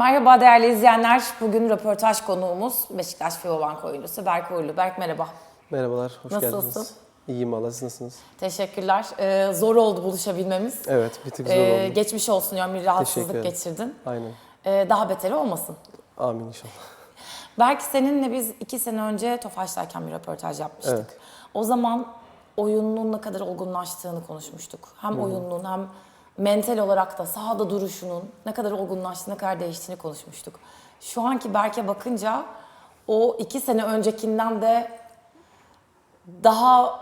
Merhaba değerli izleyenler. Bugün röportaj konuğumuz Beşiktaş Fiyobank oyuncusu Berk Uğurlu. Berk merhaba. Merhabalar, hoş Nasılsın? geldiniz. İyiyim valla, siz nasılsınız? Teşekkürler. Ee, zor oldu buluşabilmemiz. Evet, bir tık zor Ee, oldu. geçmiş olsun diyorum bir rahatsızlık geçirdin. Aynen. Ee, daha beteri olmasın. Amin inşallah. Belki seninle biz iki sene önce Tofaş'tayken bir röportaj yapmıştık. Evet. O zaman oyununun ne kadar olgunlaştığını konuşmuştuk. Hem oyununun hem mental olarak da sahada duruşunun ne kadar olgunlaştığını, ne kadar değiştiğini konuşmuştuk. Şu anki Berk'e bakınca o iki sene öncekinden de daha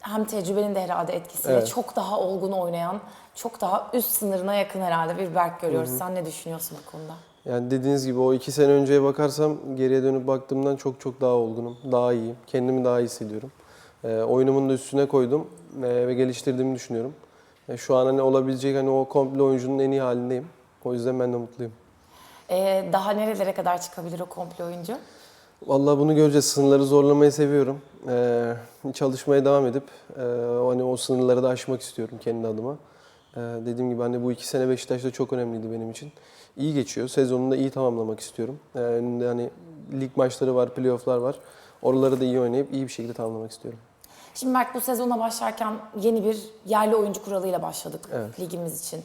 hem tecrübenin de herhalde etkisiyle Evet. çok daha olgun oynayan, çok daha üst sınırına yakın herhalde bir Berk görüyoruz. Sen ne düşünüyorsun bu konuda? Yani dediğiniz gibi o iki sene önceye bakarsam geriye dönüp baktığımdan çok çok daha olgunum. Daha iyiyim. Kendimi daha iyi hissediyorum. Ee, oyunumun da üstüne koydum ee, ve geliştirdiğimi düşünüyorum. Ee, şu an hani olabilecek hani o komple oyuncunun en iyi halindeyim. O yüzden ben de mutluyum. Ee, daha nerelere kadar çıkabilir o komple oyuncu? Vallahi bunu göreceğiz. Sınırları zorlamayı seviyorum. Ee, çalışmaya devam edip e, hani o sınırları da aşmak istiyorum kendi adıma. Ee, dediğim gibi hani bu iki sene Beşiktaş'ta çok önemliydi benim için. İyi geçiyor. Sezonunu da iyi tamamlamak istiyorum. Ee, önümde hani lig maçları var, playofflar var. Oraları da iyi oynayıp iyi bir şekilde tamamlamak istiyorum. Şimdi Berk bu sezona başlarken yeni bir yerli oyuncu kuralıyla başladık Evet. ligimiz için.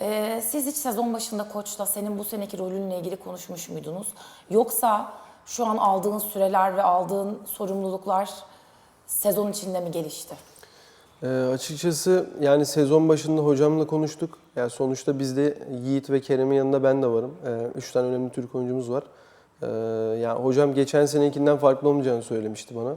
Ee, siz hiç sezon başında koçla senin bu seneki rolünle ilgili konuşmuş muydunuz? Yoksa şu an aldığın süreler ve aldığın sorumluluklar sezon içinde mi gelişti? Ee, açıkçası yani sezon başında hocamla konuştuk. Yani sonuçta bizde Yiğit ve Kerem'in yanında ben de varım. Ee, üç tane önemli Türk oyuncumuz var. Ee, yani hocam geçen senekinden farklı olmayacağını söylemişti bana.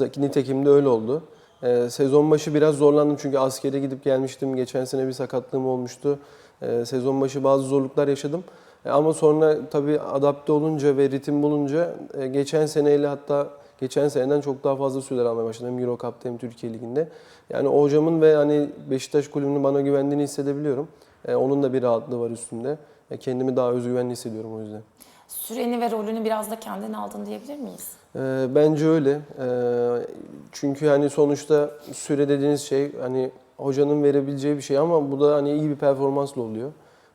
Nitekim de öyle oldu. Ee, sezon başı biraz zorlandım çünkü askere gidip gelmiştim. Geçen sene bir sakatlığım olmuştu. Ee, sezon başı bazı zorluklar yaşadım. E, ama sonra tabii adapte olunca ve ritim bulunca e, geçen seneyle hatta geçen seneden çok daha fazla süreler almaya başladım. Hem Euro Cup'ta hem Türkiye Ligi'nde. Yani hocamın ve hani Beşiktaş kulübünün bana güvendiğini hissedebiliyorum. E, onun da bir rahatlığı var üstünde. E, kendimi daha özgüvenli hissediyorum o yüzden. Süreni ve rolünü biraz da kendin aldın diyebilir miyiz? E, bence öyle. E, çünkü hani sonuçta süre dediğiniz şey hani hocanın verebileceği bir şey ama bu da hani iyi bir performansla oluyor.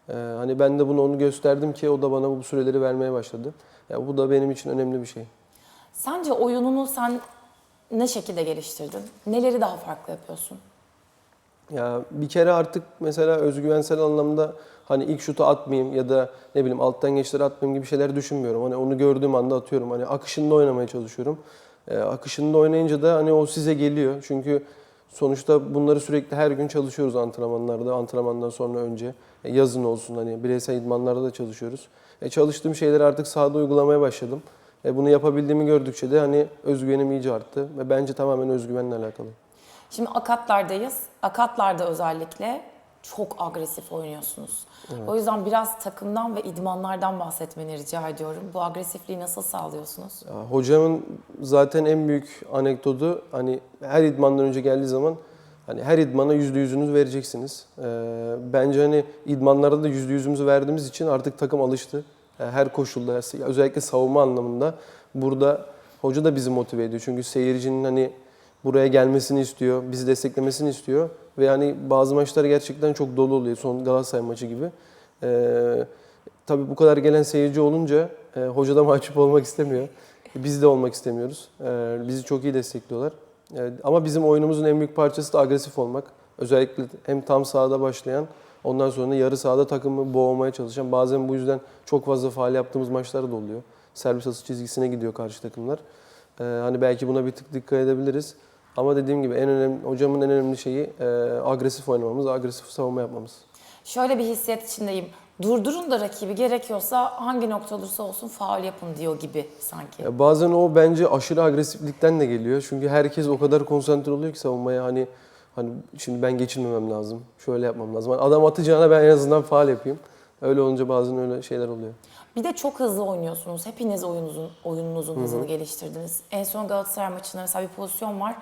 E, hani ben de bunu onu gösterdim ki o da bana bu süreleri vermeye başladı. Ya bu da benim için önemli bir şey. Sence oyununu sen ne şekilde geliştirdin? Neleri daha farklı yapıyorsun? Ya bir kere artık mesela özgüvensel anlamda hani ilk şutu atmayayım ya da ne bileyim alttan geçleri atmayayım gibi şeyler düşünmüyorum. Hani onu gördüğüm anda atıyorum. Hani akışında oynamaya çalışıyorum. Ee, akışında oynayınca da hani o size geliyor. Çünkü sonuçta bunları sürekli her gün çalışıyoruz antrenmanlarda. Antrenmandan sonra önce E, yazın olsun hani bireysel idmanlarda da çalışıyoruz. E, çalıştığım şeyleri artık sahada uygulamaya başladım. E, bunu yapabildiğimi gördükçe de hani özgüvenim iyice arttı ve bence tamamen özgüvenle alakalı. Şimdi akatlardayız. Akatlarda özellikle çok agresif oynuyorsunuz. O yüzden biraz takımdan ve idmanlardan bahsetmeni rica ediyorum. Bu agresifliği nasıl sağlıyorsunuz? Ya, hocamın zaten en büyük anekdotu hani her idmandan önce geldiği zaman hani her idmana yüzde yüzünüzü vereceksiniz. Ee, bence hani idmanlarda da yüzde yüzümüzü verdiğimiz için artık takım alıştı. Yani her koşulda özellikle savunma anlamında burada hoca da bizi motive ediyor. Çünkü seyircinin hani buraya gelmesini istiyor, bizi desteklemesini istiyor. Ve hani bazı maçlar gerçekten çok dolu oluyor. Son Galatasaray maçı gibi. Ee, tabii bu kadar gelen seyirci olunca e, hoca da mahcup olmak istemiyor. Biz de olmak istemiyoruz. Ee, bizi çok iyi destekliyorlar. Ee, ama bizim oyunumuzun en büyük parçası da agresif olmak. Özellikle hem tam sahada başlayan, ondan sonra yarı sahada takımı boğmaya çalışan. Bazen bu yüzden çok fazla faal yaptığımız maçlar da oluyor. Servis atış çizgisine gidiyor karşı takımlar. Ee, hani belki buna bir tık dikkat edebiliriz. Ama dediğim gibi en önemli hocamın en önemli şeyi e, agresif oynamamız, agresif savunma yapmamız. Şöyle bir hissiyat içindeyim. Durdurun da rakibi gerekiyorsa hangi nokta olursa olsun faul yapın diyor gibi sanki. Ya bazen o bence aşırı agresiflikten de geliyor. Çünkü herkes o kadar konsantre oluyor ki savunmaya hani hani şimdi ben geçirmemem lazım. Şöyle yapmam lazım. Hani adam atacağına ben en azından faal yapayım. Öyle olunca bazen öyle şeyler oluyor. Bir de çok hızlı oynuyorsunuz. Hepiniz oyununuzun, oyununuzun hızını geliştirdiniz. En son Galatasaray maçında mesela bir pozisyon var.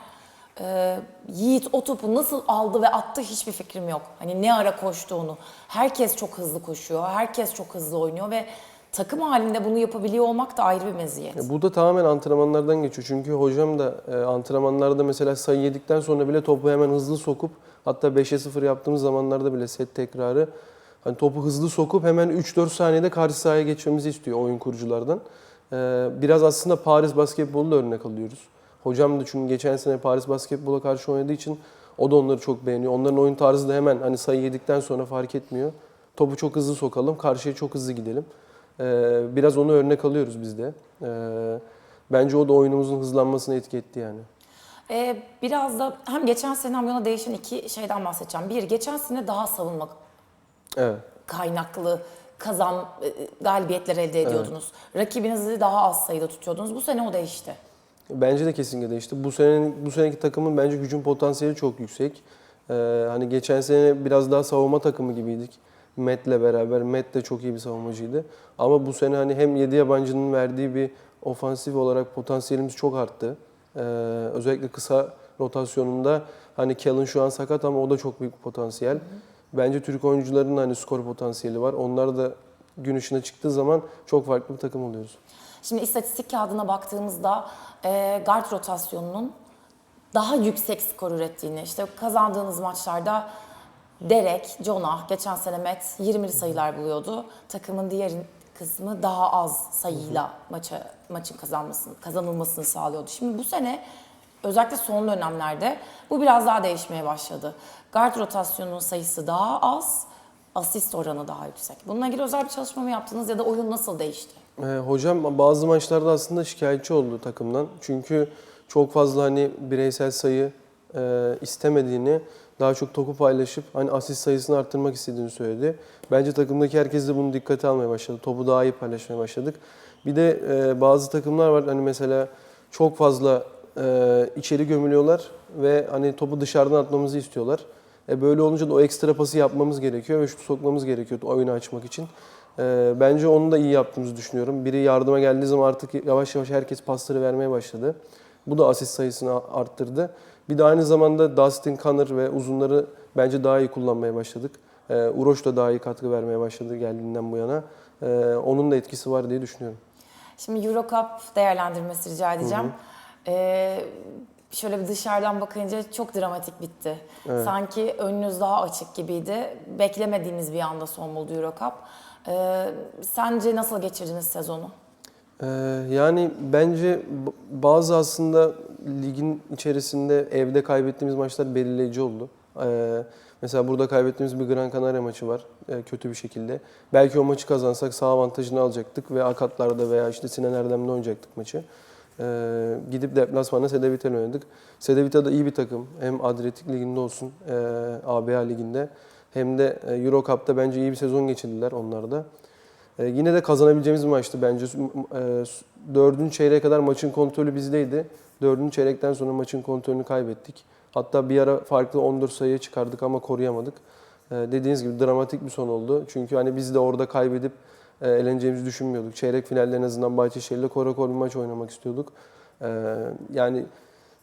Ee, Yiğit o topu nasıl aldı ve attı hiçbir fikrim yok. Hani ne ara koştuğunu. Herkes çok hızlı koşuyor. Herkes çok hızlı oynuyor ve takım halinde bunu yapabiliyor olmak da ayrı bir meziyet. Ya bu da tamamen antrenmanlardan geçiyor. Çünkü hocam da e, antrenmanlarda mesela sayı yedikten sonra bile topu hemen hızlı sokup hatta 5'e 0 yaptığımız zamanlarda bile set tekrarı hani topu hızlı sokup hemen 3-4 saniyede karşı sahaya geçmemizi istiyor oyun kuruculardan. Ee, biraz aslında Paris basketbolu da örnek alıyoruz. Hocam da çünkü geçen sene Paris basketbola karşı oynadığı için o da onları çok beğeniyor. Onların oyun tarzı da hemen hani sayı yedikten sonra fark etmiyor. Topu çok hızlı sokalım, karşıya çok hızlı gidelim. Ee, biraz onu örnek alıyoruz biz de. Ee, bence o da oyunumuzun hızlanmasına etki etti yani. Ee, biraz da hem geçen seneden bu yana değişen iki şeyden bahsedeceğim. Bir, geçen sene daha savunma Evet. kaynaklı kazan e, galibiyetler elde ediyordunuz. Rakibinizi daha az sayıda tutuyordunuz. Bu sene o değişti. Bence de kesinlikle değişti. Bu senenin bu seneki takımın bence hücum potansiyeli çok yüksek. Ee, hani geçen sene biraz daha savunma takımı gibiydik. Met'le beraber. Met de çok iyi bir savunmacıydı. Ama bu sene hani hem 7 yabancının verdiği bir ofansif olarak potansiyelimiz çok arttı. Ee, özellikle kısa rotasyonunda hani Kellen şu an sakat ama o da çok büyük bir potansiyel. Bence Türk oyuncuların hani skor potansiyeli var. Onlar da gün ışığına çıktığı zaman çok farklı bir takım oluyoruz. Şimdi istatistik kağıdına baktığımızda e, guard rotasyonunun daha yüksek skor ürettiğini, işte kazandığınız maçlarda Derek, Jonah, geçen sene Matt 20'li sayılar buluyordu. Takımın diğer kısmı daha az sayıyla maça, maçın kazanmasını, kazanılmasını sağlıyordu. Şimdi bu sene özellikle son dönemlerde bu biraz daha değişmeye başladı. Guard rotasyonunun sayısı daha az, asist oranı daha yüksek. Bununla ilgili özel bir çalışma mı yaptınız ya da oyun nasıl değişti? Ee, hocam bazı maçlarda aslında şikayetçi oldu takımdan. Çünkü çok fazla hani bireysel sayı e, istemediğini, daha çok topu paylaşıp hani asist sayısını arttırmak istediğini söyledi. Bence takımdaki herkes de bunu dikkate almaya başladı. Topu daha iyi paylaşmaya başladık. Bir de e, bazı takımlar var hani mesela çok fazla e, içeri gömülüyorlar ve hani topu dışarıdan atmamızı istiyorlar. E böyle olunca da o ekstra pası yapmamız gerekiyor ve şut sokmamız gerekiyor oyunu açmak için. E, bence onu da iyi yaptığımızı düşünüyorum. Biri yardıma geldiği zaman artık yavaş yavaş herkes pasları vermeye başladı. Bu da asist sayısını arttırdı. Bir de aynı zamanda Dustin Connor ve uzunları bence daha iyi kullanmaya başladık. E, Uroş da daha iyi katkı vermeye başladı geldiğinden bu yana. E, onun da etkisi var diye düşünüyorum. Şimdi Eurocup değerlendirmesi rica edeceğim. Ee, şöyle bir dışarıdan bakınca çok dramatik bitti. Sanki önünüz daha açık gibiydi. Beklemediğiniz bir anda son buldu Eurocup. Ee, sence nasıl geçirdiniz sezonu? Ee, yani bence bazı aslında ligin içerisinde evde kaybettiğimiz maçlar belirleyici oldu. Ee, mesela burada kaybettiğimiz bir Gran Canaria maçı var e, kötü bir şekilde. Belki o maçı kazansak sağ avantajını alacaktık ve akatlarda veya işte Sinan Erdem'le oynayacaktık maçı. Ee, gidip deplasmanda Sedevitel oynadık. Sedevita da iyi bir takım. Hem Adriyatik Ligi'nde olsun, e, ABA Ligi'nde hem de e, Euro Cup'ta bence iyi bir sezon geçirdiler onlar da. Ee, yine de kazanabileceğimiz maçtı bence. E, dördüncü çeyreğe kadar maçın kontrolü bizdeydi. Dördüncü çeyrekten sonra maçın kontrolünü kaybettik. Hatta bir ara farklı 14 sayıya çıkardık ama koruyamadık. Ee, dediğiniz gibi dramatik bir son oldu. Çünkü hani biz de orada kaybedip e, eleneceğimizi düşünmüyorduk. Çeyrek finalde en azından Bahçeşehir'le korakor bir maç oynamak istiyorduk. Ee, yani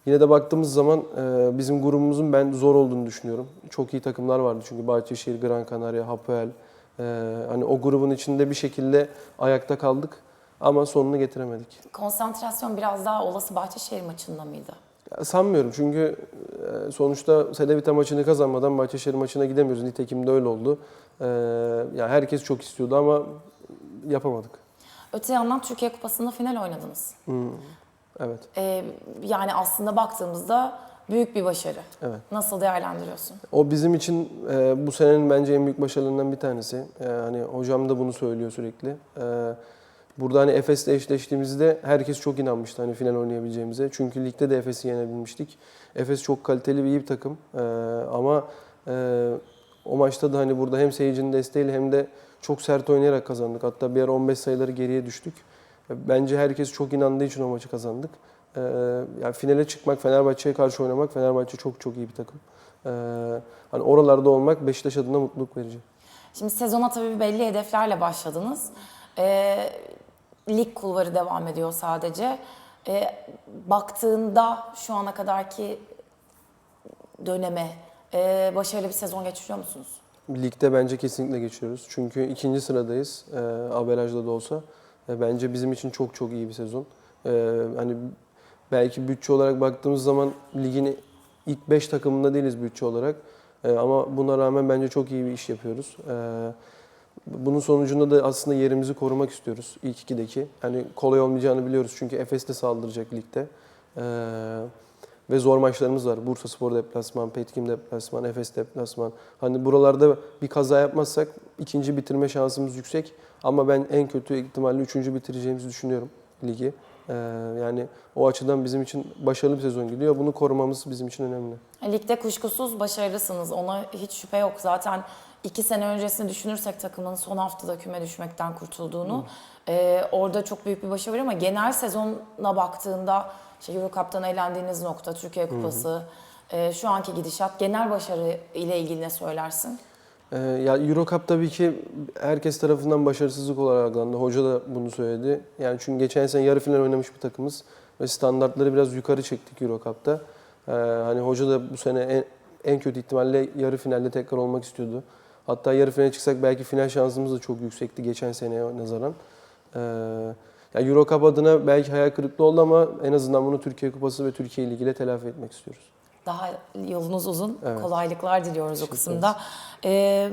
yine de baktığımız zaman e, bizim grubumuzun ben zor olduğunu düşünüyorum. Çok iyi takımlar vardı çünkü Bahçeşehir, Gran Canaria, Hapoel. Ee, hani o grubun içinde bir şekilde ayakta kaldık ama sonunu getiremedik. Konsantrasyon biraz daha olası Bahçeşehir maçında mıydı? Sanmıyorum çünkü e, sonuçta Sedevita maçını kazanmadan Bahçeşehir maçına gidemiyoruz. Nitekim de öyle oldu. Ee, ya herkes çok istiyordu ama yapamadık. Öte yandan Türkiye Kupası'nda final oynadınız. Evet. Ee, yani aslında baktığımızda büyük bir başarı. Evet. Nasıl değerlendiriyorsun? O bizim için e, bu senenin bence en büyük başarılarından bir tanesi. E, hani hocam da bunu söylüyor sürekli. E, burada hani Efes'le eşleştiğimizde herkes çok inanmıştı hani final oynayabileceğimize. Çünkü ligde de Efes'i yenebilmiştik. Efes çok kaliteli ve iyi bir takım. E, ama e, o maçta da hani burada hem seyircinin desteğiyle hem de çok sert oynayarak kazandık. Hatta bir ara 15 sayıları geriye düştük. E, Bence herkes çok inandığı için o maçı kazandık. E, yani finale çıkmak, Fenerbahçe'ye karşı oynamak, Fenerbahçe çok çok iyi bir takım. Ee, hani oralarda olmak Beşiktaş adına mutluluk verici. Şimdi sezona tabii belli hedeflerle başladınız. Ee, lig kulvarı devam ediyor sadece. Ee, baktığında şu ana kadarki döneme e, başarılı bir sezon geçiriyor musunuz? Ligde bence kesinlikle geçiyoruz. Çünkü ikinci sıradayız. E, averajda da olsa. E, bence bizim için çok çok iyi bir sezon. E, hani belki bütçe olarak baktığımız zaman ligin ilk 5 takımında değiliz bütçe olarak. E, ama buna rağmen bence çok iyi bir iş yapıyoruz. E, bunun sonucunda da aslında yerimizi korumak istiyoruz ilk ikideki. Hani kolay olmayacağını biliyoruz çünkü Efes de saldıracak ligde. E, ve zor maçlarımız var. Bursa Spor deplasman, Petkim deplasman, Efes deplasman. Hani buralarda bir kaza yapmazsak ikinci bitirme şansımız yüksek. Ama ben en kötü ihtimalle üçüncü bitireceğimizi düşünüyorum ligi. Ee, yani o açıdan bizim için başarılı bir sezon gidiyor. Bunu korumamız bizim için önemli. Ligde kuşkusuz başarılısınız. Ona hiç şüphe yok. Zaten iki sene öncesini düşünürsek takımın son haftada küme düşmekten kurtulduğunu e, orada çok büyük bir başarı var ama genel sezona baktığında işte Euro Cup'tan eğlendiğiniz nokta, Türkiye Kupası, e, şu anki gidişat, genel başarı ile ilgili ne söylersin? Ee, ya Euro Cup tabii ki herkes tarafından başarısızlık olarak algılandı. Hoca da bunu söyledi. Yani çünkü geçen sene yarı final oynamış bir takımız ve standartları biraz yukarı çektik Euro Cup'ta. Ee, hani hoca da bu sene en, en kötü ihtimalle yarı finalde tekrar olmak istiyordu. Hatta yarı finale çıksak belki final şansımız da çok yüksekti geçen seneye nazaran. Ee, ya Euro Cup adına belki hayal kırıklığı oldu ama en azından bunu Türkiye Kupası ve Türkiye Ligi ile telafi etmek istiyoruz. Daha yolunuz uzun, Evet. kolaylıklar diliyoruz o Teşekkür kısımda. E,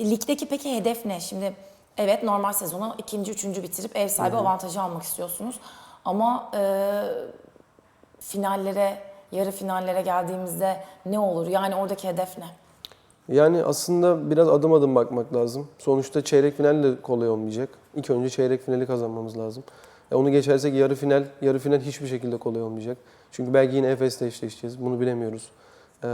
ligdeki peki hedef ne? Şimdi evet normal sezonu ikinci, üçüncü bitirip ev sahibi avantajı almak istiyorsunuz. Ama e, finallere, yarı finallere geldiğimizde ne olur? Yani oradaki hedef ne? Yani aslında biraz adım adım bakmak lazım. Sonuçta çeyrek final de kolay olmayacak. İlk önce çeyrek finali kazanmamız lazım. E onu geçersek yarı final, yarı final hiçbir şekilde kolay olmayacak. Çünkü belki yine Efes'le eşleşeceğiz. Bunu bilemiyoruz. Ee,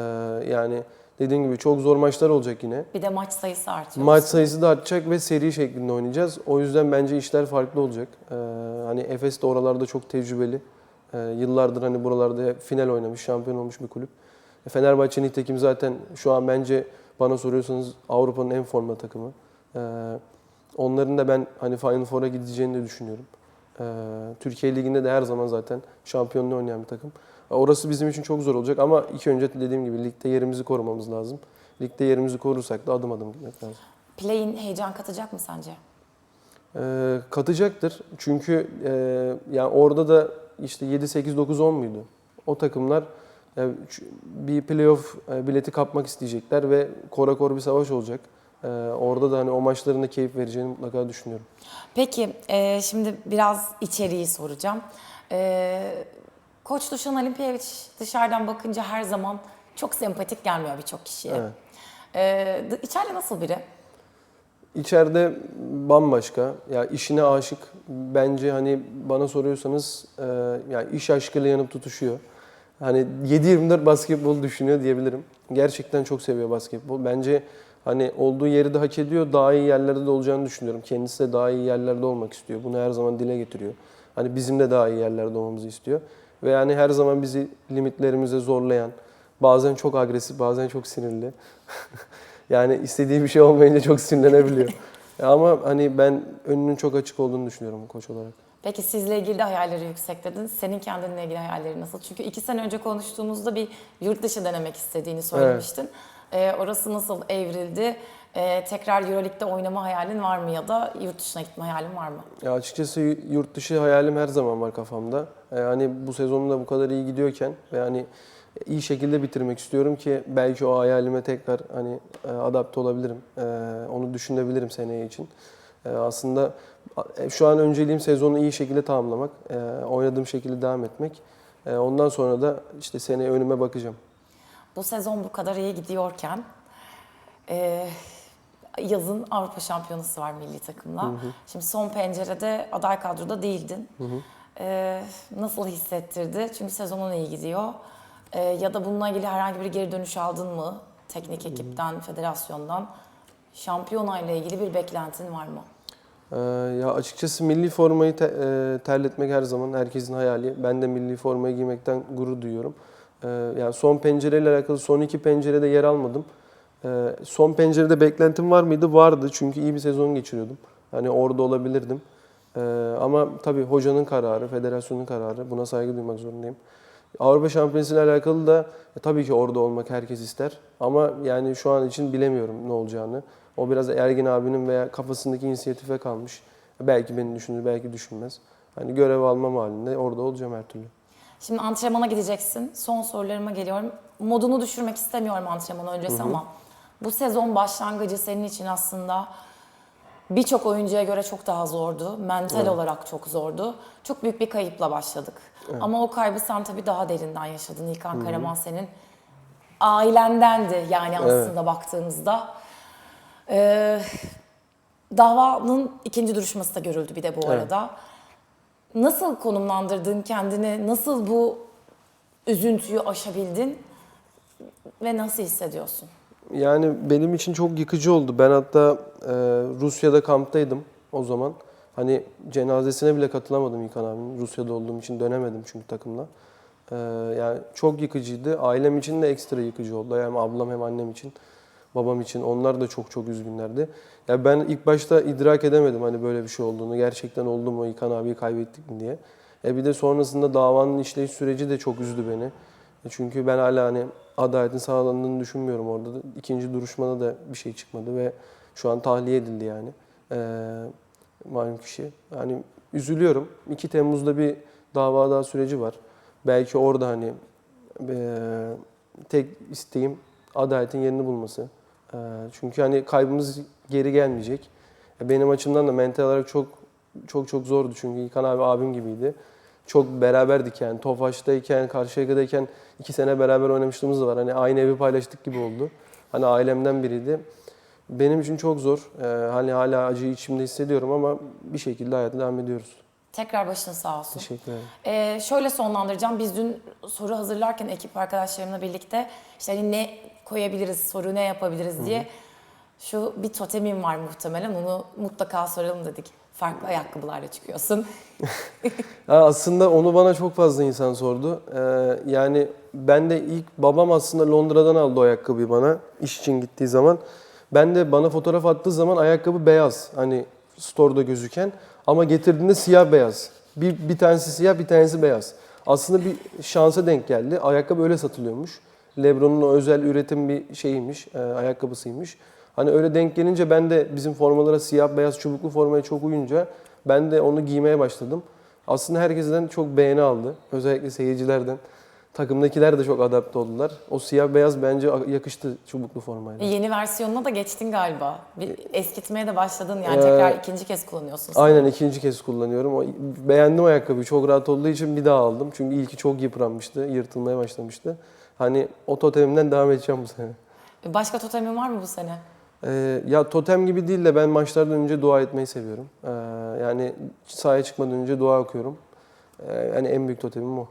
yani dediğim gibi çok zor maçlar olacak yine. Bir de maç sayısı artıyor. Maç sayısı da artacak ve seri şeklinde oynayacağız. O yüzden bence işler farklı olacak. Ee, hani Efes de oralarda çok tecrübeli. Ee, yıllardır hani buralarda final oynamış, şampiyon olmuş bir kulüp. E, Fenerbahçe nitekim zaten şu an bence bana soruyorsanız Avrupa'nın en formda takımı. Ee, onların da ben hani Final Four'a gideceğini de düşünüyorum. Ee, Türkiye Ligi'nde de her zaman zaten şampiyonluğu oynayan bir takım. Orası bizim için çok zor olacak ama ilk önce dediğim gibi ligde yerimizi korumamız lazım. Ligde yerimizi korursak da adım adım gitmek lazım. Play'in heyecan katacak mı sence? Ee, katacaktır. Çünkü e, yani orada da işte 7 8 9 10 muydu? O takımlar e, bir playoff e, bileti kapmak isteyecekler ve kora kor bir savaş olacak. E, orada da hani o maçların da keyif vereceğini mutlaka düşünüyorum. Peki e, şimdi biraz içeriği soracağım. E, Koç Dušan Alimpijević dışarıdan bakınca her zaman çok sempatik gelmiyor birçok kişiye. Evet. E, içeride nasıl biri? İçeride bambaşka. Ya işine aşık. Bence hani bana soruyorsanız e, ya iş aşkıyla yanıp tutuşuyor. Hani 7-24 basketbol düşünüyor diyebilirim. Gerçekten çok seviyor basketbol. Bence hani olduğu yeri de hak ediyor. Daha iyi yerlerde de olacağını düşünüyorum. Kendisi de daha iyi yerlerde olmak istiyor. Bunu her zaman dile getiriyor. Hani bizim de daha iyi yerlerde olmamızı istiyor. Ve yani her zaman bizi limitlerimize zorlayan, bazen çok agresif, bazen çok sinirli. Yani istediği bir şey olmayınca çok sinirlenebiliyor. Ama hani ben önünün çok açık olduğunu düşünüyorum koç olarak. Peki sizle ilgili de hayalleri yüksek dedin. Senin kendinle ilgili hayalleri nasıl? Çünkü iki sene önce konuştuğumuzda bir yurt dışı denemek istediğini söylemiştin. E, orası nasıl evrildi? E, tekrar Euroleague'de oynama hayalin var mı ya da yurt dışına gitme hayalin var mı? Ya açıkçası yurt dışı hayalim her zaman var kafamda. Yani bu sezonun da bu kadar iyi gidiyorken ve hani iyi şekilde bitirmek istiyorum ki belki o hayalime tekrar hani e, adapte olabilirim. E, Onu düşünebilirim seneye için. E, Aslında şu an önceliğim sezonu iyi şekilde tamamlamak, e, oynadığım şekilde devam etmek. E, Ondan sonra da işte seneye önüme bakacağım. Bu sezon bu kadar iyi gidiyorken e, yazın Avrupa Şampiyonası var milli takımla. Şimdi son pencerede aday kadroda değildin. E, nasıl hissettirdi? Çünkü sezonun iyi gidiyor. E, ya da bununla ilgili herhangi bir geri dönüş aldın mı? Teknik ekipten, federasyondan. Şampiyona ile ilgili bir beklentin var mı? Ee, ya açıkçası milli formayı te- e, terletmek her zaman herkesin hayali. Ben de milli formayı giymekten gurur duyuyorum. Ee, yani son pencereyle alakalı son iki pencerede yer almadım. Ee, son pencerede beklentim var mıydı? Vardı çünkü iyi bir sezon geçiriyordum. Hani orada olabilirdim. Ee, ama tabii hocanın kararı, federasyonun kararı. Buna saygı duymak zorundayım. Avrupa Şampiyonası ile alakalı da e, tabii ki orada olmak herkes ister. Ama yani şu an için bilemiyorum ne olacağını. O biraz Ergin abinin veya kafasındaki inisiyatife kalmış. Belki beni düşünür, belki düşünmez. Hani görev almam halinde orada olacağım her türlü. Şimdi antrenmana gideceksin. Son sorularıma geliyorum. Modunu düşürmek istemiyorum antrenman öncesi ama bu sezon başlangıcı senin için aslında birçok oyuncuya göre çok daha zordu. Mental olarak çok zordu. Çok büyük bir kayıpla başladık. Ama o kaybı sen tabii daha derinden yaşadın. İlkan Karaman senin ailendendi yani aslında baktığımızda. Ee, davanın ikinci duruşması da görüldü bir de bu Evet. arada. Nasıl konumlandırdın kendini? Nasıl bu üzüntüyü aşabildin? Ve nasıl hissediyorsun? Yani benim için çok yıkıcı oldu. Ben hatta e, Rusya'da kamptaydım o zaman. Hani cenazesine bile katılamadım İlkan abinin. Rusya'da olduğum için dönemedim çünkü takımla. E, yani çok yıkıcıydı. Ailem için de ekstra yıkıcı oldu. Yani ablam hem annem için, babam için. Onlar da çok çok üzgünlerdi. Ya ben ilk başta idrak edemedim hani böyle bir şey olduğunu. Gerçekten oldu mu İlkan abiyi kaybettik mi diye. E bir de sonrasında davanın işleyiş süreci de çok üzdü beni. E Çünkü ben hala hani adaletin sağlandığını düşünmüyorum orada da. İkinci duruşmada da bir şey çıkmadı ve şu an tahliye edildi yani. Ee, malum kişi. Yani üzülüyorum. 2 Temmuz'da bir dava daha süreci var. Belki orada hani e, tek isteğim adaletin yerini bulması. E, çünkü hani kaybımız geri gelmeyecek. E, Benim açımdan da mental olarak çok çok çok zordu çünkü İlkan abi abim gibiydi. Çok beraberdik yani. Tofaş'tayken, Karşıyaka'dayken iki sene beraber oynamışlığımız da var. Hani aynı evi paylaştık gibi oldu. Hani ailemden biriydi. Benim için çok zor. Ee, hani hala acıyı içimde hissediyorum ama bir şekilde hayata devam ediyoruz. Tekrar başın sağ olsun. Teşekkür ederim. Ee, şöyle sonlandıracağım. Biz dün soru hazırlarken ekip arkadaşlarımla birlikte işte hani ne koyabiliriz, soru ne yapabiliriz diye şu bir totemim var muhtemelen. Onu mutlaka soralım dedik. Farklı ayakkabılarla çıkıyorsun. Aslında onu bana çok fazla insan sordu. Ee, yani ben de ilk babam aslında Londra'dan aldı o ayakkabıyı bana iş için gittiği zaman. Ben de bana fotoğraf attığı zaman ayakkabı beyaz. Hani store'da gözüken ama getirdiğinde siyah beyaz. Bir, bir tanesi siyah bir tanesi beyaz. Aslında bir şansa denk geldi. Ayakkabı öyle satılıyormuş. Lebron'un özel üretim bir şeyiymiş, e, ayakkabısıymış. Hani öyle denk gelince ben de bizim formalara siyah beyaz çubuklu formaya çok uyunca ben de onu giymeye başladım. Aslında herkesten çok beğeni aldı. Özellikle seyircilerden. Takımdakiler de çok adapte oldular. O siyah beyaz bence yakıştı çubuklu formayla. Yeni versiyonuna da geçtin galiba. Bir eskitmeye de başladın yani Ee, tekrar ikinci kez kullanıyorsun. sen. Aynen ikinci kez kullanıyorum. O, beğendim ayakkabıyı. Çok rahat olduğu için bir daha aldım. Çünkü ilki çok yıpranmıştı. Yırtılmaya başlamıştı. Hani o totemimden devam edeceğim bu sene. Başka totemin var mı bu sene? Ee, ya totem gibi değil de ben maçlardan önce dua etmeyi seviyorum. Ee, yani sahaya çıkmadan önce dua okuyorum. Ee, yani en büyük totemim o.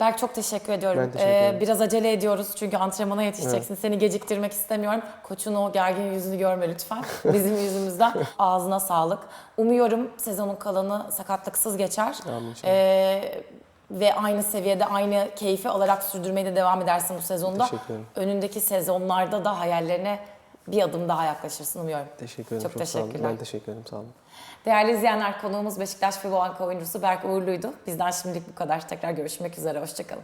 Berk çok teşekkür ediyorum. Ben teşekkür Ee, ederim. biraz acele ediyoruz çünkü antrenmana yetişeceksin. Seni geciktirmek istemiyorum. Koçun o gergin yüzünü görme lütfen. Bizim yüzümüzden. Ağzına sağlık. Umuyorum sezonun kalanı sakatlıksız geçer. Amin. Ee, ve aynı seviyede aynı keyfi alarak sürdürmeye de devam edersin bu sezonda. Teşekkür ederim. Önündeki sezonlarda da hayallerine bir adım daha yaklaşırsın umuyorum. Teşekkür ederim. Çok Çok, sağ olun. teşekkürler. Ben teşekkür ederim. Sağ olun. Değerli izleyenler konuğumuz Beşiktaş ve Banka oyuncusu Berk Uğurlu'ydu. Bizden şimdilik bu kadar. Tekrar görüşmek üzere. Hoşçakalın.